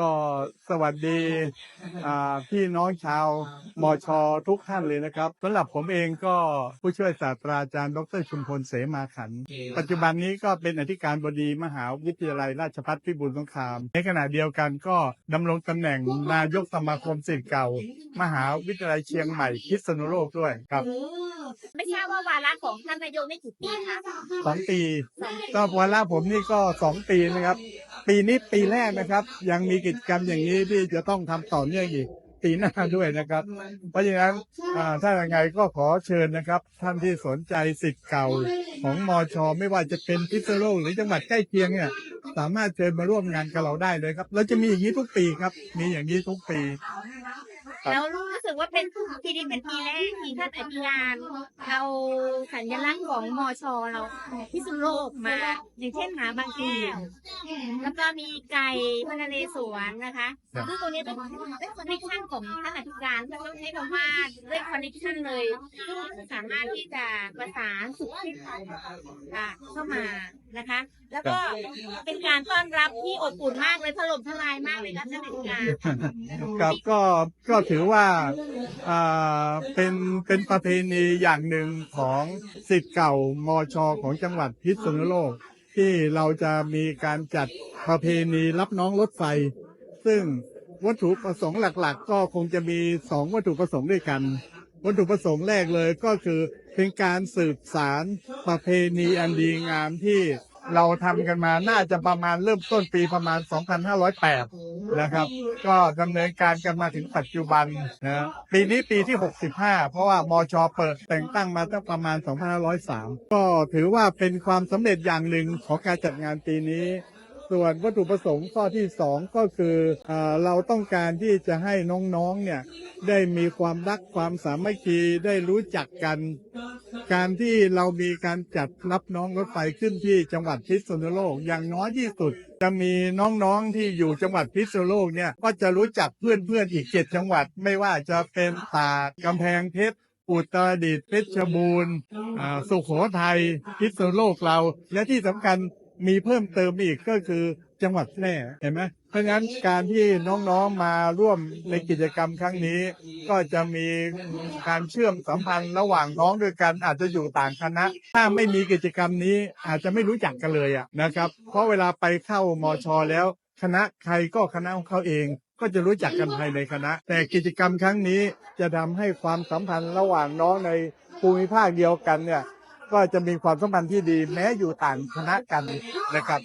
ก็สวัสดีอ่าพี่น้องชาวมชทุกท่านเลยนะครับสำหรับผมเองก็ผู้ช่วยศาสตราจารย์ ดรชุมพลเสมาขันธ์ปัจจุบันนี้ก็เป็นอธิการบดีมหาวิทยาลัยราชภัฏพิบูลสงคราม ในขณะเดียวกันก็ดำรงตำแหน่งนายกสมาคมศิษย์เก่า มหาวิทยาลัยเชียงใหม่พิษณุโลกด้วยครับไม่ทราบว่าวาระของท่านนายกนี่กี่ปีคะสองปีก็วาระผมนี่ก็สองปีนะครับ ปีนี้ปีแรกนะครับ ยังมีกิจกรรมอย่างนี้ที่จะต้องทำต่อเนื่องอีกปีหน้าด้วยนะครับ เพราะฉะนั้นถ้าอย่างไรก็ขอเชิญนะครับ ท่านที่สนใจสิทธิ์เก่าของมอชไม่ว่าจะเป็นพิษณุโลกหรือจังหวัดใกล้เคียงเนี่ยสามารถเชิญมาร่วมงานกับเราได้เลยครับเราจะมีอย่างนี้ทุกปีครับ มีอย่างนี้ทุกปี แล้วรู้สึกว่าเป็นปีนี้เป็นปีแรกที่ท่านอธิการเอาสัญลักษณ์ของมอชเราพิษณุโลกมา อย่างเช่นหมาบางทีแล้วก็มีไก่พระนเรศวรนะคะครับซึ่งตรงนี้เป็นเป็นคอนเนคชั่นของท่านอธิการท่านต้องใช้คำว่าเรื่องคอนเนคชั่นเลยซึ่งสามารถที่จะประสานสุขที่อ่าเข้ามานะคะ แล้วก็เป็นการต้อนรับที่อบอุ่นมากเลยถล่มทลายมากเลยนะท่านอธิการครับก็ก็ถือว่าเป็นเป็นประเพณีอย่างหนึ่งของสิทธิ์เก่ามอชของจังหวัดพิษณุโลก ที่เราจะมีการจัดประเพณีรับน้องรถไฟ ซึ่งวัตถุประสงค์หลักๆ ก็คงจะมีสองวัตถุประสงค์ด้วยกัน วัตถุประสงค์แรกเลยก็คือเป็นการสืบสารประเพณีอันดีงามที่เราทำกันมาน่าจะประมาณเริ่มต้นปีประมาณ 2508 นะครับ ก็ดำเนินการกันมาถึงปัจจุบันนะปีนี้ปีที่ 65 เพราะว่ามชเปิดแต่งตั้งมาตั้งประมาณ 2503 ก็ถือว่าเป็นความสำเร็จอย่างหนึ่งของการจัดงานปีนี้ ส่วนวัตถุประสงค์ข้อที่สองก็คืออเราต้องการที่จะให้น้องๆเนี่ยได้มีความรักความสามัคคีได้รู้จักกัน การที่เรามีการจัดรับน้องรถไฟขึ้นที่จังหวัดพิษณุโลกอย่างน้อยที่สุด จะมีน้องๆที่อยู่จังหวัดพิษณุโลกเนี่ยก็จะรู้จักเพื่อนๆอีกเจ็ดจังหวัด ไม่ว่าจะเป็นตากกำแพงเพชรอุตรดิตถ์เพชรบูรณ์อ่าสุโขทัยพิษณุโลกเรา และที่สำคัญมีเพิ่มเติมอีกก็คือจังหวัดแพร่เห็นไหม เพราะงั้นการที่น้องๆมาร่วมในกิจกรรมครั้งนี้ ก็จะมีการเชื่อมสัมพันธ์ระหว่างน้องด้วยกันอาจจะอยู่ต่างคณะ ถ้าไม่มีกิจกรรมนี้อาจจะไม่รู้จักกันเลยอะนะครับ เพราะเวลาไปเข้ามอชอแล้วคณะใครก็คณะของเขาเอง ก็จะรู้จักกันภายในคณะ แต่กิจกรรมครั้งนี้จะทำให้ความสัมพันธ์ระหว่างน้องในภูมิภาคเดียวกันเนี่ยก็จะมีความสัมพันธ์ที่ดีแม้อยู่ต่างคณะกันนะครับ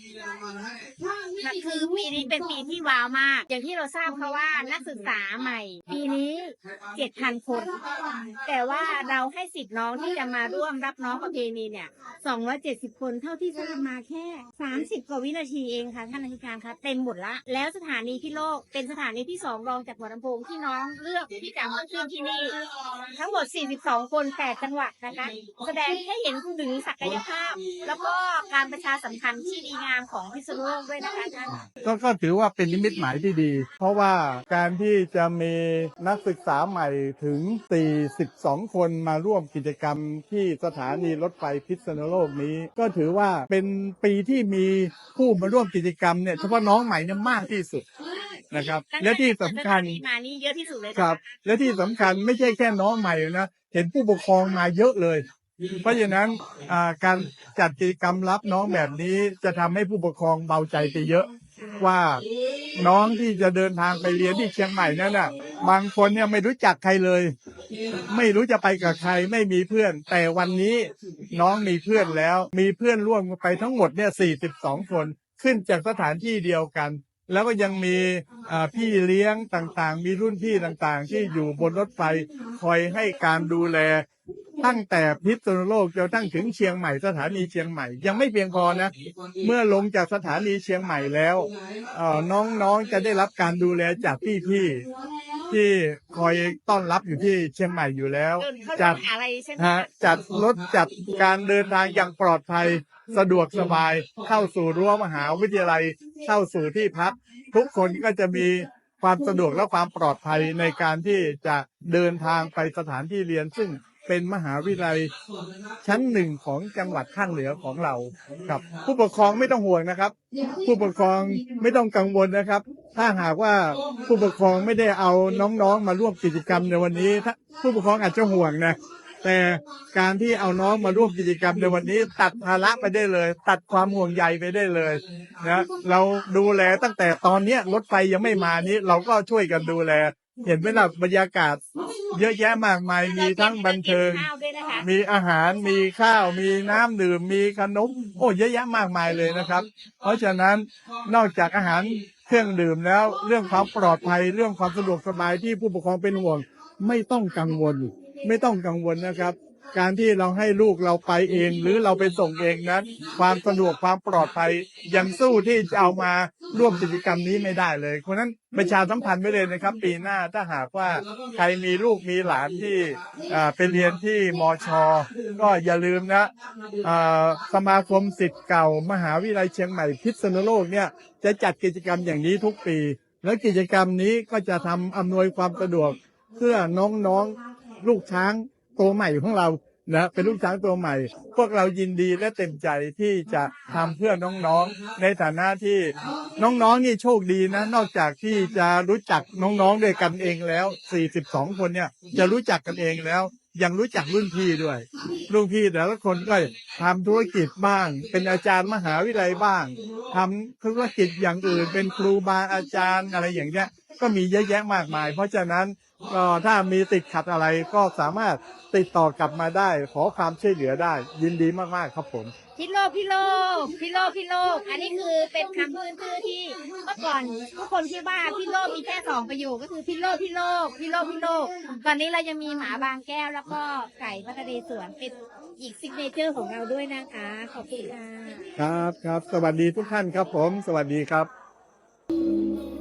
คือปีนี้เป็นปีที่ว้าวมาก อย่างที่เราทราบค่ะว่านักศึกษาใหม่ ปีนี้เจ็ดพันคน แต่ว่าเราให้สิทธิ์น้องที่จะมาร่วมรับน้องประเพณีเนี่ยสองร้อยเจ็ดสิบคนเท่าที่ทราบมาแค่สามสิบกว่าวินาทีเองค่ะท่านอธิการคะเต็มหมดละ แล้วสถานีที่โลกเป็นสถานีที่สองรองจากหัวลำโพงที่น้องเลือกที่จะมาขึ้นที่นี่ ทั้งหมด 42 คน 8 จังหวัดนะคะ แสดงให้เห็นถึงศักยภาพ แล้วก็การประชาสัมพันธ์ที่ดีงามของพิษณุโลกด้วยนะคะท่าน ก็ก็ถือว่าเป็นนิมิตหมายที่ดี เพราะว่าการที่จะมีนักศึกษาใหม่ถึง 42 คนมาร่วมกิจกรรมที่สถานีรถไฟพิษณุโลกนี้ ก็ถือว่าเป็นปีที่มีผู้มาร่วมกิจกรรมเนี่ยเฉพาะน้องใหม่เนี่ยมากที่สุดนะครับ และที่สำคัญมานี่เยอะที่สุดเลยครับ และที่สำคัญไม่ใช่แค่น้องใหม่นะเห็นผู้ปกครองมาเยอะเลย เพราะฉะนั้นการจัดกิจกรรมรับน้องแบบนี้จะทำให้ผู้ปกครองเบาใจไปเยอะ ว่าน้องที่จะเดินทางไปเรียนที่เชียงใหม่นั่นน่ะ บางคนเนี่ยไม่รู้จักใครเลย ไม่รู้จะไปกับใครไม่มีเพื่อน แต่วันนี้น้องมีเพื่อนแล้ว มีเพื่อนร่วมไปทั้งหมดเนี่ย42 คนขึ้นจากสถานที่เดียวกัน แล้วก็ยังมีพี่เลี้ยงต่างๆ มีรุ่นพี่ต่างๆ ที่อยู่บนรถไฟคอยให้การดูแล ตั้งแต่พิษณุโลกจนทั้งถึงเชียงใหม่สถานีเชียงใหม่ ยังไม่เพียงพอนะเมื่อลงจากสถานีเชียงใหม่แล้วเอ่อน้องๆจะได้รับการดูแลจากพี่ๆที่คอยต้อนรับอยู่ที่เชียงใหม่อยู่แล้วเดินเข้าจัดอะไรใช่ไหมฮะจัดรถจัดการเดินทางอย่างปลอดภัยสะดวกสบายเข้าสู่รั้วมหาวิทยาลัยเข้าสู่ที่พัก ทุกคนก็จะมีความสะดวกและความปลอดภัยในการที่จะเดินทางไปสถานที่เรียนซึ่ง เป็นมหาวิทยาลัยชั้นหนึ่งของจังหวัดข้างเหนือของเราครับ ผู้ปกครองไม่ต้องห่วงนะครับ ผู้ปกครองไม่ต้องกังวลนะครับ ถ้าหากว่าผู้ปกครองไม่ได้เอาน้องๆ มาร่วมกิจกรรมในวันนี้ถ้าผู้ปกครองอาจจะห่วงนะแต่การที่เอาน้องมาร่วมกิจกรรมในวันนี้ ตัดภาระไปได้เลย ตัดความห่วงใยไปได้เลยนะเราดูแลตั้งแต่ตอนเนี้ยรถไฟยังไม่มานี้เราก็ช่วยกันดูแล เห็นไหมล่ะบรรยากาศ เยอะแยะมากมายมีทั้งบันเทิง ข้าวด้วยนะคะมีอาหารมีข้าว มีน้ำดื่มมีขนม โอ้เยอะแยะมากมายเลยนะครับ เพราะฉะนั้นนอกจากอาหารเครื่องดื่มแล้ว เรื่องความปลอดภัยเรื่องความสะดวกสบายที่ผู้ปกครองเป็นห่วง ไม่ต้องกังวล ไม่ต้องกังวลนะครับ การที่เราให้ลูกเราไปเองหรือเราไปส่งเองนั้น ความสะดวกความปลอดภัยยังสู้ที่จะเอามาร่วมกิจกรรมนี้ไม่ได้เลยเพราะนั้นประชาสัมพันธ์ไว้เลยนะครับ ปีหน้าถ้าหากว่าใครมีลูกมีหลานที่อ่าเป็นเรียนที่มชก็อย่าลืมนะอ่าสมาคมสิทธิ์เก่ามหาวิทยาลัยเชียงใหม่พิษณุโลกเนี่ยจะจัดกิจกรรมอย่างนี้ทุกปี และกิจกรรมนี้ก็จะทำอำนวยความสะดวกเพื่อน้องๆลูกช้าง ตัวใหม่ของเรานะเป็นลูกช้างตัวใหม่ พวกเรายินดีและเต็มใจที่จะทำเพื่อน้องๆ ในฐานะที่น้องๆนี่โชคดีนะ นอกจากที่จะรู้จักน้องๆด้วยกันเองแล้ว 42 คนเนี่ยจะรู้จักกันเองแล้ว ยังรู้จักรุ่นพี่ด้วย รุ่นพี่แต่ละคนก็ทำธุรกิจบ้าง เป็นอาจารย์มหาวิทยาลัยบ้างทำธุรกิจอย่างอื่นเป็นครูบาอาจารย์อะไรอย่างเงี้ย ก็มีเยอะแยะมากมาย เพราะฉะนั้นก็ถ้ามีติดขัดอะไรก็สามารถติดต่อกลับมาได้ ขอความช่วยเหลือได้ ยินดีมากๆครับผม พี่โลกพี่โลกพี่โลกพี่โลก อันนี้คือเป็นคำพื้นชื่อที่เมื่อก่อนทุกคนคิดว่าพี่โลกมีแค่สองประโยคก็คือพี่โลกพี่โลกพี่โลกพี่โลก ตอนนี้เรายังมีหมาบางแก้วแล้วก็ไก่พัทะเลสวนเป็นอีกซิกเนเจอร์ของเราด้วยนะคะ ขอบคุณค่ะ ครับครับ สวัสดีทุกท่านครับผม สวัสดีครับ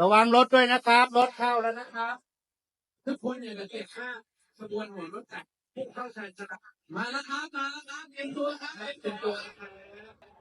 ระวังรถด้วยนะครับ รถเข้าแล้วนะครับทุกคนเนี่ยจะเก็บค่าขบวนหัวรถจักพุ่งเข้าชาญชามาแล้วครับมาแล้วครับเตรียมตัวครับเตรียมตัวครับ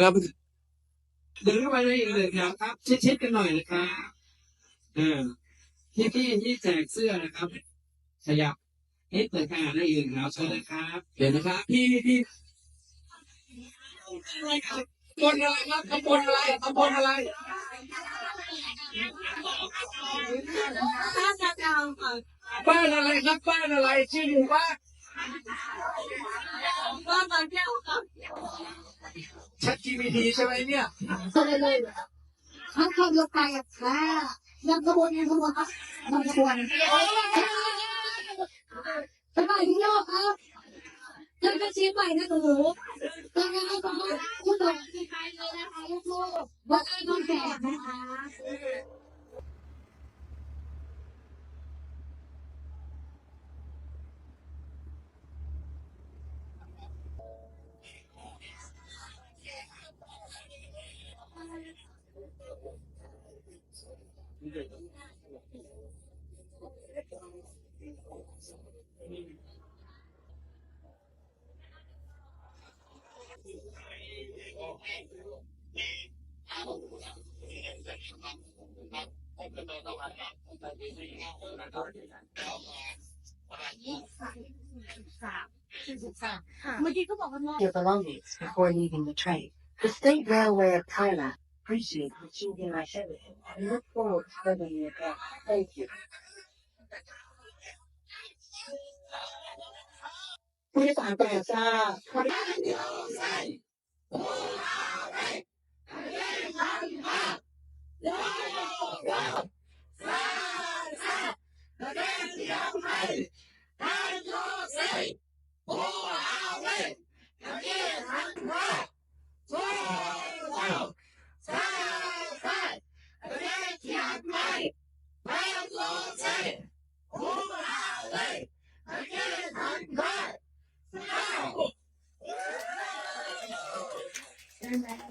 ครับเดินเข้าไปเลยอีกเลยครับครับ ชิดๆกันหน่อยนะครับเออพี่พี่ที่แจกเสื้อนะครับขยับนิดเปิดการอ่านได้อีกครับเชิญเลยครับเดี๋ยวนะครับ พี่พี่อะไรครับตำบลอะไรตำบลอะไรตำบลอะไร บ้านอะไรครับบ้านอะไรชื่อหมู่บ้านบ้านบางแก้วครับชัด GPT ใช่ไหมเนี่ยก็เลยเลยทั้งขบวไปอะค่ะนำขบวนนำขบวนครับนำขบวนไปไปที่โลกครับจะไปเชียงใหม่นะหนู เมื่อกี้ก็บอกว่า your belongings before leaving the train. The State Railway of Thailand appreciate what you and I said. I look forward to serving you, again. Thank you. Twenty-five.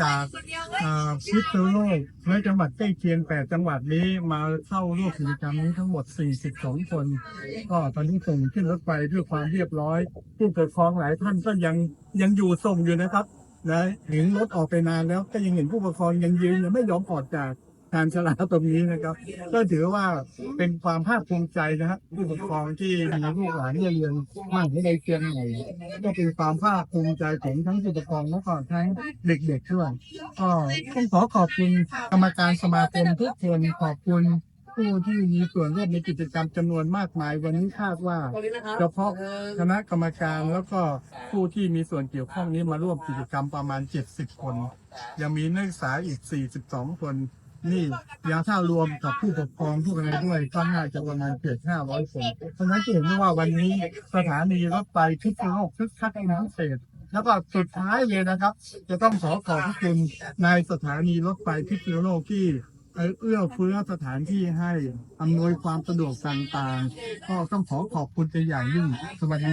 จากพิษณุโลกและจังหวัดใกล้เคียงแปดจังหวัดนี้มาเข้าร่วมกิจกรรมนี้ทั้งหมด 42 คน ก็ตอนนี้ส่งขึ้นรถไฟด้วยความเรียบร้อย ผู้ปกครองหลายท่านก็ยังยังอยู่ส่งอยู่นะครับนะเห็นรถออกไปนานแล้วก็ยังเห็นผู้ปกครองยังยืนยังไม่ยอมออกจาก ทานชลาตรงนี้นะครับ ก็ถือว่าเป็นความภาคภูมิใจนะฮะผู้ปกครองที่มีลูกหลานเรียนเรียนมากในเชียงใหม่ก็เป็นความภาคภูมิใจของทั้งผู้ปกครองและก็ทั้งเด็กๆด้วยก็ต้องขอขอบคุณกรรมการสมาคมทุกคนขอบคุณผู้ที่มีส่วนร่วมในกิจกรรมจำนวนมากมาย วันนี้คาดว่า เฉพาะคณะกรรมการแล้วก็ผู้ที่มีส่วนเกี่ยวข้องนี้มาร่วมกิจกรรมประมาณ 70 คน ยังมีนักศึกษาอีก 42 คน นี่ยังถ้ารวมกับผู้ปกครองผู้อะไรด้วยก็น่าจะประมาณเกือบ500คนเพราะฉะนั้นจะเห็นได้ว่าวันนี้สถานีรถไฟทุกโลกทุกคักน้ำเศษแล้วก็สุดท้ายเลยนะครับ จะต้องขอขอบพระคุณนายสถานีรถไฟพิษณุโลกที่เอื้อเฟื้อสถานที่ให้อำนวยความสะดวกต่างๆ ก็ต้องขอขอบคุณเป็นอย่างยิ่งสวัสดี